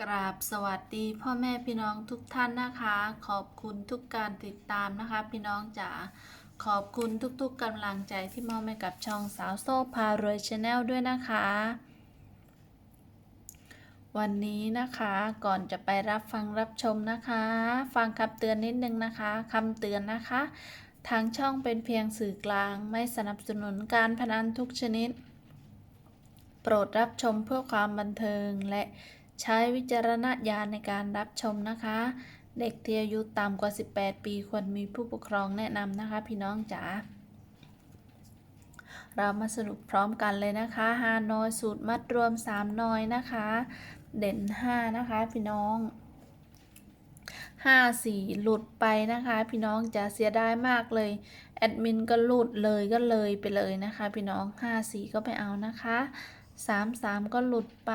กราบสวัสดีพ่อแม่พี่น้องทุกท่านนะคะ ขอบคุณทุกการติดตามนะคะ พี่น้องจ๋าขอบคุณทุกๆกำลังใจที่มอบให้กับช่องสาวโซ่พารวยชาแนลด้วยนะคะ วันนี้นะคะก่อนจะไปรับฟังรับชมนะคะ ฟังคำเตือนนิดนึงนะคะคำเตือนนะคะ ทางช่องเป็นเพียงสื่อกลางไม่สนับสนุนการพนันทุกชนิด โปรดรับชมเพื่อความบันเทิงและ ใช้วิจารณญาณในการรับชมนะคะ เด็กที่อายุต่ำกว่า 18 ปีควรมีผู้ปกครองแนะนำนะคะ พี่น้องจ๋าเรามาสรุปพร้อมกันเลยนะคะฮานอยสูตรมัดรวม 3 นอยนะคะ เด่น 5 นะคะ พี่น้อง5 4 หลุดไปนะคะ พี่น้องจะเสียดายมากเลย แอดมินก็หลุดเลยก็เลยไปเลยนะคะ พี่น้อง 5 4 ก็ไปเอานะคะ 3 3 ก็หลุดไป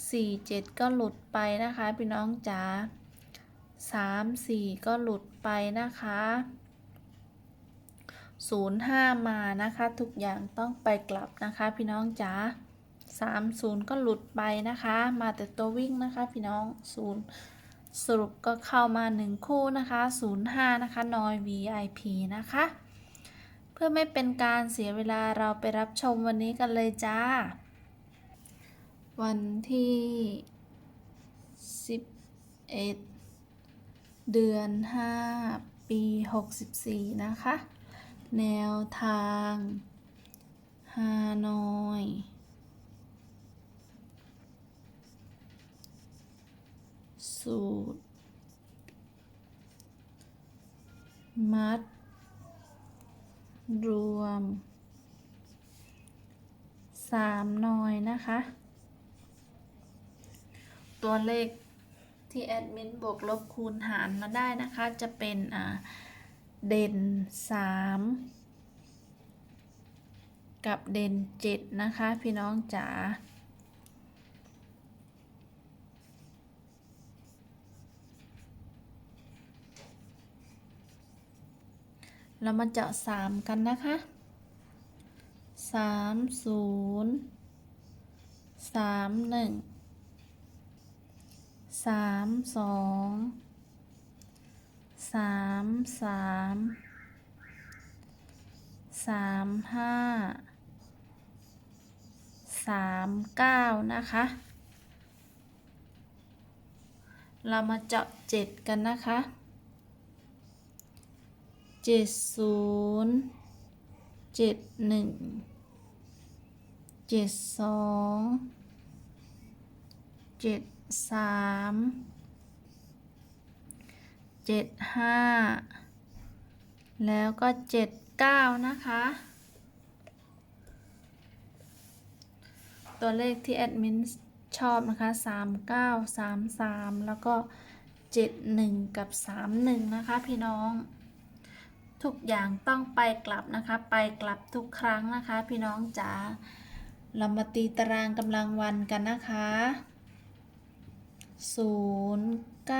4 7 ก็หลุดไปนะคะพี่น้องจ๋า3 4 ก็หลุดไปนะคะ05 มานะคะ ทุกอย่างต้องไปกลับนะคะ พี่น้องจ๋า30 ก็หลุดไปนะคะ มาแต่ตัววิ่งนะคะ พี่น้อง 0 สรุปก็เข้ามา 1 คู่นะคะ 05 นะคะนอย VIP นะคะ เพื่อไม่เป็นการเสียเวลาเราไปรับชมวันนี้กันเลยจ้า วันที่11เดือน5ปี64นะคะ แนวทางฮานอยสูตร มัด รวมสามนอยนะคะ ตัวเลขที่แอดมินบวกลบคูณหารมาได้นะคะ จะเป็นเด่นสามกับเด่นเจ็ดนะคะ พี่น้องจ๋าเรามาเจาะสามกันนะคะสามศูนย์ สามสองสามสามสามห้าสามเก้านะคะ เรามาเจาะเจ็ดกันนะคะเจ็ดศูนย์เจ็ดหนึ่งเจ็ดสองเจ็ด สามเจ็ดห้าแล้วก็เจ็ดเก้านะคะ ตัวเลขที่แอดมินชอบนะคะสามเก้าสามสามแล้วก็เจ็ดหนึ่งกับสามหนึ่งนะคะพี่น้องทุกอย่างต้องไปกลับนะคะ ไปกลับทุกครั้งนะคะ พี่น้องจ๋าเรามาตีตารางกำลังวันกันนะคะ 0 9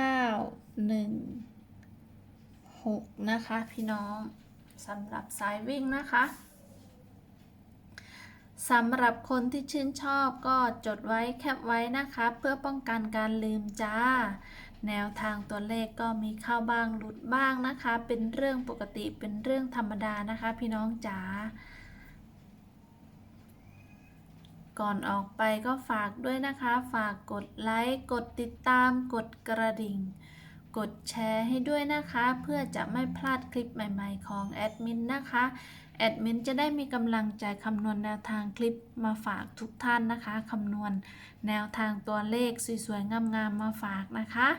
1 6นะคะพี่น้องสำหรับสายวิ่งนะคะสำหรับคนที่ชื่นชอบก็จดไว้แคปไว้นะคะ เพื่อป้องกันการลืมจ้า แนวทางตัวเลขก็มีเข้าบ้างหลุดบ้างนะคะ เป็นเรื่องปกติเป็นเรื่องธรรมดานะคะ พี่น้องจ๋า ก่อนออกไปก็ฝากด้วยนะคะ ฝากกดไลค์กดติดตามกดกระดิ่ง กดแชร์ให้ด้วยนะคะ เพื่อจะไม่พลาดคลิปใหม่ ๆ ของแอดมินนะคะแอดมินจะได้มีกำลังใจคำนวณแนวทางคลิปมาฝากทุกท่านนะคะคำนวณแนวทางตัวเลขสวยๆงามๆมาฝากนะคะ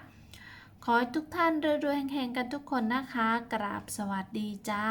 ขอให้ทุกท่านรวยๆแห่งๆกันทุกคนนะคะ กราบสวัสดีจ้า